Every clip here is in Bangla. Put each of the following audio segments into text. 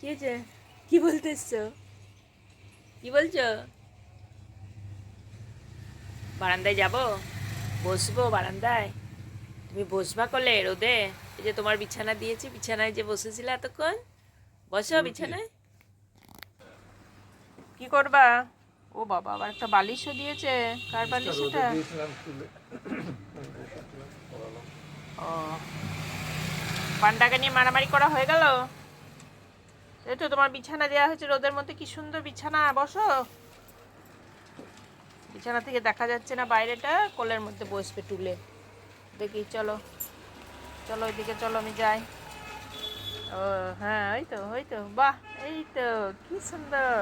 কি হয়েছে কি বলতে এসছো? কি বলছো? বারান্দায় যাব? বসবো বারান্দায়? তুমি বসবা করলে রোদে? এই যে তোমার বিছানা দিয়েছি বিছানায় যে বসেছিলে এতক্ষণ? বসো বিছানায়। কি? করবা? ও বাবা আবার একটা বালিশও দিয়েছে। কার বালিশ এটা? ও। পান্ডাকে নিয়ে মারামারি করা হয়ে গেল? তো তোমার বিছানা দেওয়া হয়েছে রোদের মধ্যে, কি সুন্দর বিছানা, বসো। বিছানা থেকে দেখা যাচ্ছে না বাইরেটা, কোলের মধ্যে বসবে টুলে। দেখি, চলো। চলো ওইদিকে, চলো, আমি যাই। ও হ্যাঁ ওই তো ওই তো, বাহ, এই তো, কি সুন্দর।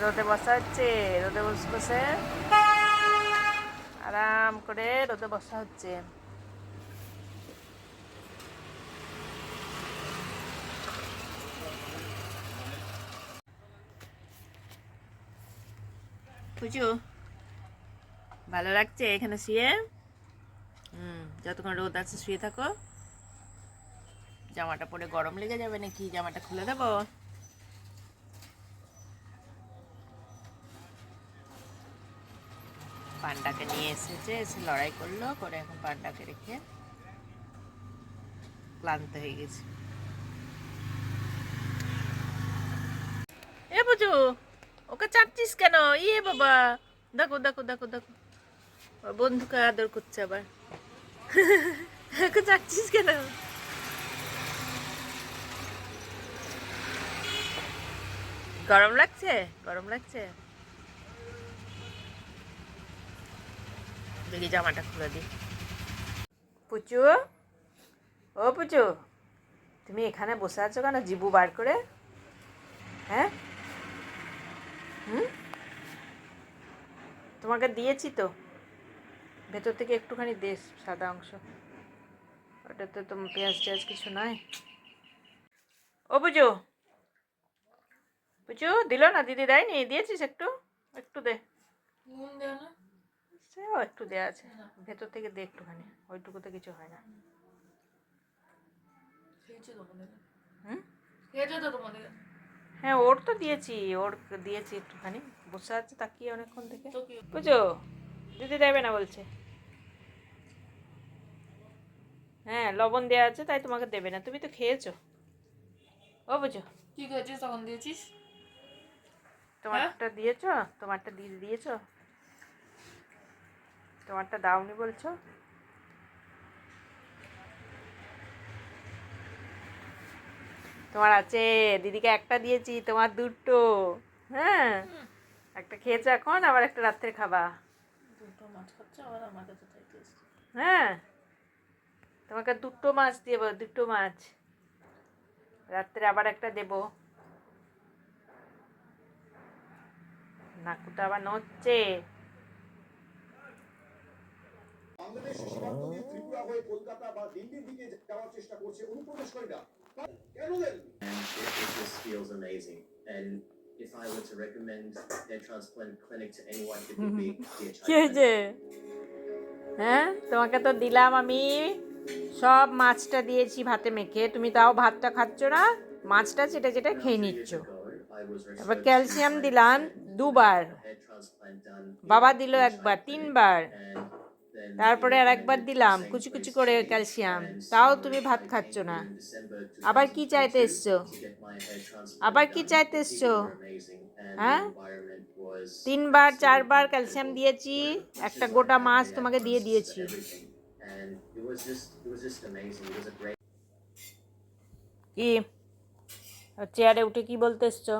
রোদে বসা হচ্ছে রোদে বসে বসে আরাম করে রোদে বসা হচ্ছে। বুঝো ভালো লাগছে এখানে শুয়ে? হুম, যতক্ষণ রোদ আছে শুয়ে থাকো। জামাটা পরে গরম লেগে যাবে নাকি? জামাটা খুলে দেবো? পান্ডাকে নিয়ে এসেছে, এসে লড়াই করল, করে এখন পান্ডাকে রেখে ক্লান্ত হয়ে গেছে। এ বুঝু ওকে চাটছিস কেন? ইয়ে বাবা। দেখো দেখো দেখো দেখো। ওর বন্ধুকে আদর করছে আবার। ওকে চাটছিস কেন? গরম লাগছে? গরম লাগছে? দেখি জামাটা খুলে দিই পুচু? ও পুচু, তুমি এখানে বসে আছো কেন? জিবু বার করে? হ্যাঁ? হুম? তোমাকে দিয়েছি তো। ভেতর থেকে একটুখানি দে সাদা অংশ। ওটাতে তো পেঁয়াজ টেয়াজ কিছু নাই ও পুজো। পুজো দিল না? দিদি দেয়নি? দিয়েছিস একটু? একটু দে। সেও একটু দেয়া আছে। ভেতর থেকে দে একটুখানি। ওইটুকুতে কিছু হয় না। হুম? হ্যাঁ ওর তো দিয়েছি ওর দিয়েছি একটুখানি। বসে আছে তাকিয়ে অনেকক্ষণ থেকে। বুঝো দিদি দেবে না বলছে। হ্যাঁ লবণ দেওয়া আছে তাই তোমাকে দেবে না। তুমি তো খেয়েছো। ও বুঝো। কি করেছিস তখন দিয়েছিস? তোমারটা দিয়েছ? তোমারটা দিয়ে দিয়েছ? তোমারটা দাওনি বলছো? তোমার আছে দিদিকে একটা দিয়েছি তোমার দুটো। হ্যাঁ? একটা খেয়েছো এখন আবার একটা রাত্রে খাবা। দুটো মাছ খাচ্ছে আবার আমার কাছে হ্যাঁ? তোমাকে দুটো মাছ দেবো দুটো মাছ। রাত্রে আবার একটা দেবো। নাকুটা আবার নড়ছে। বাংলাদেশ সীমান্ত দিয়ে ত্রিপুরা হয়ে কলকাতা বা দিল্লির দিকে যাওয়ার চেষ্টা করছে অনুপ্রবেশকারীরা কেন দেন and it, it just feels amazing. And if I were to recommend hair transplant clinic to anyone, it would be DHI. কি হয়েছে হ্যাঁ? তোমাকে তো দিলাম আমি। সব মাছটা দিয়েছি ভাতে মেখে। তুমি তাও ভাতটা খাচ্ছ না? মাছটা চেটে চেটে খেয়ে নিচ্ছ। তারপর ক্যালসিয়াম দিলাম দুবার। বাবা দিল একবার তিনবার। তারপরে আর একবার দিলাম, কুচি কুচি করে ক্যালসিয়াম। তাও তুমি ভাত খাচ্ছ না। আবার কি চাইতে এসছো? আবার কি চাইতে এসছো? হ্যাঁ? তিনবার, চারবার ক্যালসিয়াম দিয়েছি, একটা গোটা মাছ তোমাকে দিয়ে দিয়েছি. কি? চেয়ারে উঠে কি বলতে এসছো?